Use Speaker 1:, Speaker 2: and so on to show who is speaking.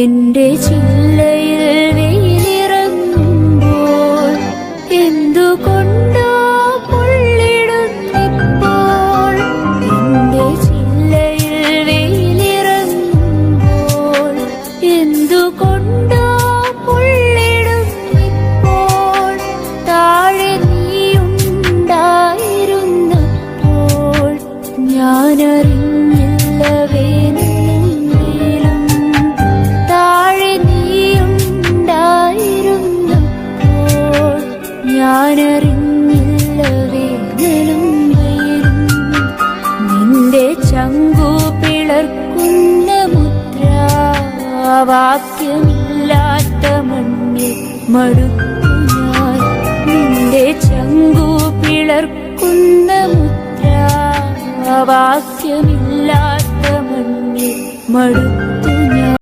Speaker 1: എന്റെ ചില്ലയിൽ വെയിലിറങ്ങുമ്പോൾ എന്തുകൊണ്ടോ പൊള്ളിടുന്നിപ്പോൾ? എന്റെ ചില്ലയിൽ വെയിലിറങ്ങുമ്പോൾ എന്തുകൊണ്ടോ പൊള്ളിടുന്നിപ്പോൾ? താഴെ നീയുണ്ടായിരുന്നപ്പോൾ ഞാനറിഞ്ഞില്ല വേനലും ഞാനറിഞ്ഞില്ല നിന്റെ ചങ്കു പിളർക്കുന്ന മുദ്രാവാക്യമില്ലാത്ത മണ്ണിൽ മടുത്തു നിന്റെ ചങ്കു പിളർക്കുന്ന മുദ്രാവാക്യമില്ലാത്ത മണ്ണിൽ മടുത്തു